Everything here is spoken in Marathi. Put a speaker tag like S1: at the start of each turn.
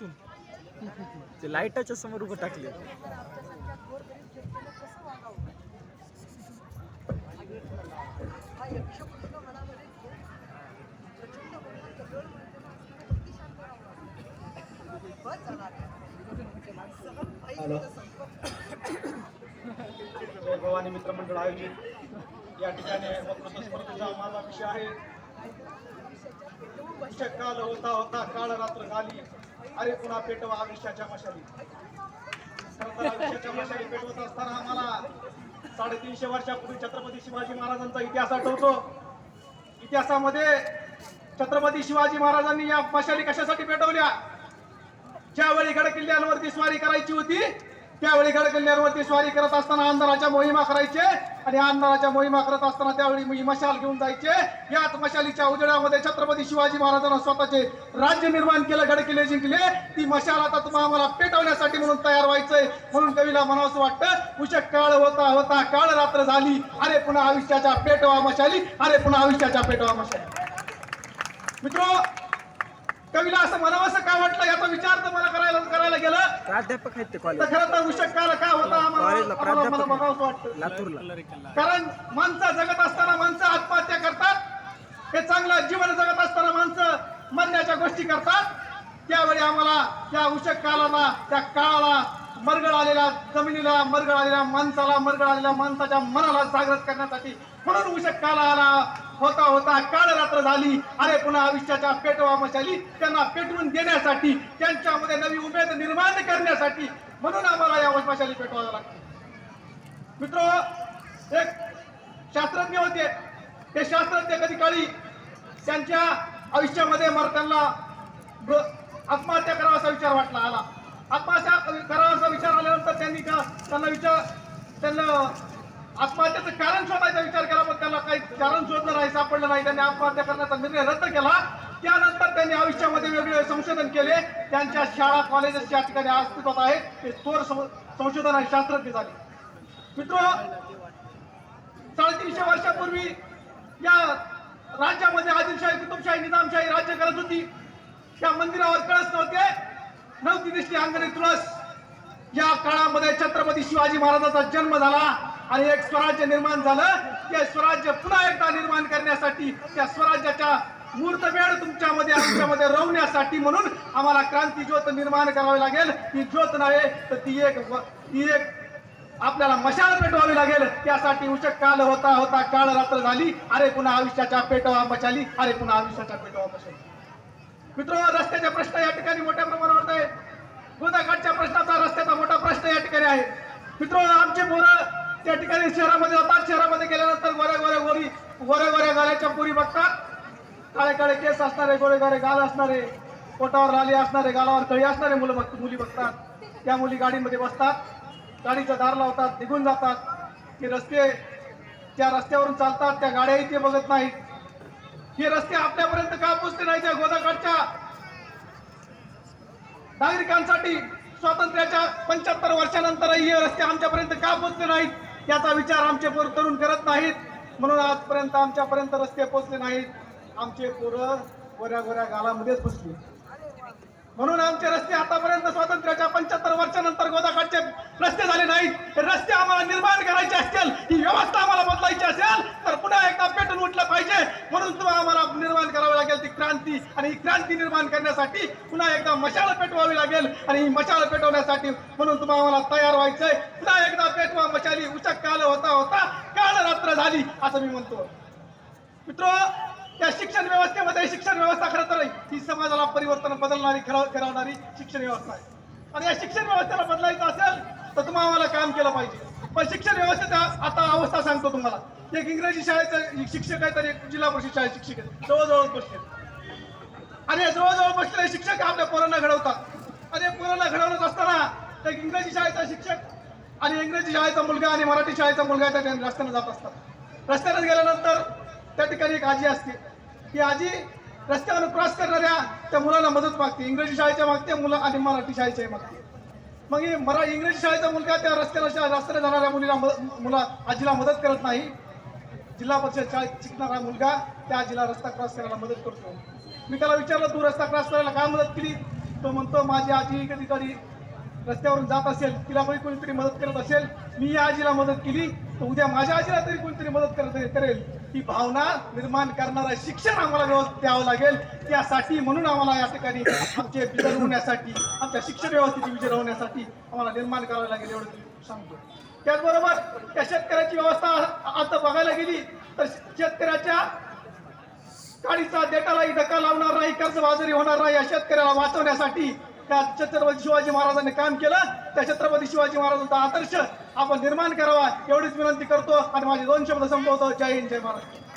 S1: इथून. ते लाईटाच्या समोर उभं टाकले.
S2: भवानी मित्रमंडळ आयोजित. या ठिकाणी वक्तृत्व स्पर्धेचा माझा विषय आहे. काल होता होता काळ रात्र झाली. अरे पुन्हा पेटवा आयुष्याच्या मशाली. खरं आयुष्याच्या मशाली पेटवत असताना आम्हाला साडेतीनशे वर्षापूर्वी छत्रपती शिवाजी महाराजांचा इतिहास आठवतो. इतिहासामध्ये छत्रपती शिवाजी महाराजांनी या मशाली कशासाठी पेटवल्या? ज्यावेळी गड किल्ल्यांवरती स्वारी करायची होती त्यावेळी गडकिल्ल्यावरती स्वारी करत असताना अंधाराच्या मोहिमा करायचे आणि अंधाराच्या मोहिमा करत असताना त्यावेळी मी मशाल घेऊन जायचे. याच मशालीच्या उजेडामध्ये छत्रपती शिवाजी महाराजांना स्वतःचे राज्य निर्माण केलं गडकिल्ले जिंकले. ती मशाल आता तुम्हाला आम्हाला पेटवण्यासाठी म्हणून तयार व्हायचंय. म्हणून कवीला म्हणावं वाटतं उशक काळ होता होता काळ रात्र झाली. अरे पुन्हा आयुष्याच्या पेटवा मशाली अरे पुन्हा आयुष्याच्या पेटवा मशाली. मित्र कवीला असं म्हणावंसं का वाटलं याचा विचार तर मला करायला करायला गेलं
S1: प्राध्यापक आहेत ते कॉलेज
S2: खरं तर उशक काळ का होता आम्हाला
S1: कॉलेजला
S2: आम्हाला- मला
S1: प्राध्यापक
S2: बघावंसं वाटतं.
S1: लातूरला.
S2: कारण माणसं जगत असताना माणसं आत्महत्या करतात. हे चांगलं जीवन जगत असताना माणसं मरण्याच्या गोष्टी करतात. त्यावेळी आम्हाला त्या उशक काळाला त्या काळाला मरगळ आलेल्या जमिनीला मरगळ आलेल्या माणसाला मरगळ आलेल्या माणसाच्या मनाला जागृत करण्यासाठी म्हणून उशक काळ आला होता होता काळ रात्र झाली. अरे पुन्हा आयुष्याच्या पेटवा मशाली त्यांना पेटवून देण्यासाठी त्यांच्यामध्ये नवी उमेद निर्माण करण्यासाठी म्हणून आम्हाला या मशाली पेटवाव्या लागते. मित्र एक शास्त्रज्ञ होते. ते शास्त्रज्ञ कधी काळी त्यांच्या आयुष्यामध्ये मरताना ब- आत्महत्या करावा असा विचार वाटला आला. आत्महत्या करावा विचार आल्यानंतर त्यांनी का त्यांना विचार त्यांना आत्महत्याचं कारण शोधायचा विचार केला पण त्याला काही कारण शोधलं नाही सापडलं नाही. त्यांनी आत्महत्या करण्याचा निर्णय रद्द केला. त्यानंतर त्यांनी आयुष्यामध्ये वेगवेगळे संशोधन केले. त्यांच्या शाळा कॉलेजेस या ठिकाणी अस्तित्वात आहेत ते थोर सं- संशोधन आणि शास्त्रज्ञ झाले. मित्र साडेतीनशे वर्षापूर्वी या राज्यामध्ये आदिलशाही कुतुबशाही निजामशाही राज्य करत होती. त्या मंदिरावर कळस नव्हते. नव्हती दिसली अंगणी तुळस. या काळामध्ये छत्रपती शिवाजी महाराजांचा जन्म झाला आणि एक स्वराज्य निर्माण झालं. ते स्वराज्य पुन्हा एकदा निर्माण करण्यासाठी त्या स्वराज्याच्या मूर्तमेढ तुमच्यामध्ये आमच्यामध्ये रवण्यासाठी म्हणून आम्हाला क्रांती ज्योत निर्माण करावी लागेल. ही ज्योत नव्हे तर ती एक ती एक आपल्याला मशाल पेटवावी लागेल. त्यासाठी उचक काल होता होता काळ रात्र झाली. अरे पुन्हा आयुष्याच्या पेटवा मशाली. अरे पुन्हा आयुष्याच्या पेटवा मशाली. मित्र रस्त्याचे प्रश्न या ठिकाणी मोठ्या प्रमाणावर आहे गोदाघाटच्या प्रश्नाचा रस्त्याचा मोठा प्रश्न या ठिकाणी आहे. मित्र आमचे पोरं त्या ठिकाणी शहरामध्ये जातात. शहरामध्ये गेल्यानंतर गोऱ्या गोऱ्या गोरी गोऱ्या गोऱ्या गाळ्याच्या पुरी बघतात. काळे काळे केस असणारे गोरे गोरे गाल असणारे पोटावर लाली असणारे गालावर कळी असणारे मुलं बघ मुली बघतात. त्या मुली गाडीमध्ये बसतात. गाडीचा दार लावतात निघून जातात. ते रस्ते त्या रस्त्यावरून चालतात. त्या गाड्याही ते बघत नाहीत. हे रस्ते आपल्यापर्यंत का पोचले नाही त्या गोदाकाठच्या? नागरिकांसाठी स्वातंत्र्याच्या पंच्याहत्तर वर्षानंतरही हे रस्ते आमच्यापर्यंत का पोचले नाहीत याचा विचार आमचे पोर तरुण करत नाहीत. म्हणून आजपर्यंत आमच्यापर्यंत रस्ते पोचले नाहीत. आमचे पोरं गोऱ्या गोऱ्या गालामध्येच बसले म्हणून आमचे रस्ते आतापर्यंत स्वातंत्र्याच्या पंच्याहत्तर वर्षानंतर गोदाकाठचे रस्ते झाले नाहीत. हे रस्ते आम्हाला निर्माण करायचे असतील ही व्यवस्था आम्हाला बदलायची असेल तर पुन्हा एकदा पेटून उठलं पाहिजे. म्हणून तुम्हाला आम्हाला निर्माण करावी लागेल ती क्रांती आणि ही क्रांती निर्माण करण्यासाठी पुन्हा एकदा मशाल पेटवावी लागेल आणि ही मशाल पेटवण्यासाठी म्हणून तुम्हाला आम्हाला तयार व्हायचंय. पुन्हा एकदा पेटवा मशाली. उचक काल होता होता काळ रात्र झाली असं मी म्हणतो. मित्र त्या शिक्षण व्यवस्थेमध्ये शिक्षण व्यवस्था खरं तर ही समाजाला परिवर्तन बदलणारी खरा- करवणारी शिक्षण व्यवस्था आहे. आणि या शिक्षण व्यवस्थेला बदलायचं असेल तर तुम्हाला आम्हाला काम केलं पाहिजे. पण शिक्षण व्यवस्थेचा आता अवस्था सांगतो तुम्हाला. एक इंग्रजी शाळेचं शिक्षक आहे तर एक जिल्हा परिषद शाळेत शिक्षक आहे जवळजवळ बसले आणि हे जवळजवळ बसलेले शिक्षक आपल्या पोरांना घडवतात. आणि पोरांना घडवत असताना एक इंग्रजी शाळेचा शिक्षक आणि इंग्रजी शाळेचा मुलगा आणि मराठी शाळेचा मुलगा त्या ठिकाणी रस्त्याने जात असतात. रस्त्याने गेल्यानंतर त्या ठिकाणी एक आजी असते. की आजी रस्त्यावर क्रॉस करणाऱ्या त्या मुलाला मदत मागते. इंग्रजी शाळेच्या मागते मुलं आणि मराठी शाळेच्या मागते. मग हे मरा इंग्रजी शाळेचा मुलगा त्या रस्त्याला रस्त्याला जाणाऱ्या मुलीला मुला आजीला मदत करत नाही. जिल्हा परिषद शाळेत शिकणारा मुलगा त्या आजीला रस्ता क्रॉस करायला मदत करतो. मी त्याला विचारलं तू रस्ता क्रॉस करायला काय मदत केली? तो म्हणतो माझी आजी कधी कधी रस्त्यावरून जात असेल तिला पण कोणीतरी मदत करत असेल मी या आजीला मदत केली तर उद्या माझ्या आजीला तरी कोणीतरी मदत करत करेल. ही भावना निर्माण करणारा शिक्षण आम्हाला व्यवस्थित द्यावं लागेल. त्यासाठी म्हणून आम्हाला या ठिकाणी आमचे विजय होण्यासाठी आमच्या शिक्षण व्यवस्थेची विजय होण्यासाठी आम्हाला निर्माण करावं लागेल एवढं मी सांगतो. त्याचबरोबर त्या शेतकऱ्याची व्यवस्था आता बघायला गेली तर शेतकऱ्याच्या काडीचा देटालाही धक्का लावणार नाही कर्जबाजारी होणार नाही या शेतकऱ्याला वाचवण्यासाठी. त्या छत्रपती शिवाजी महाराजांनी काम केलं? त्या छत्रपती शिवाजी महाराजांचा आदर्श आपण निर्माण करावा एवढीच विनंती करतो. आणि माझे दोन शब्द संपवतो. जय हिंद जय महाराज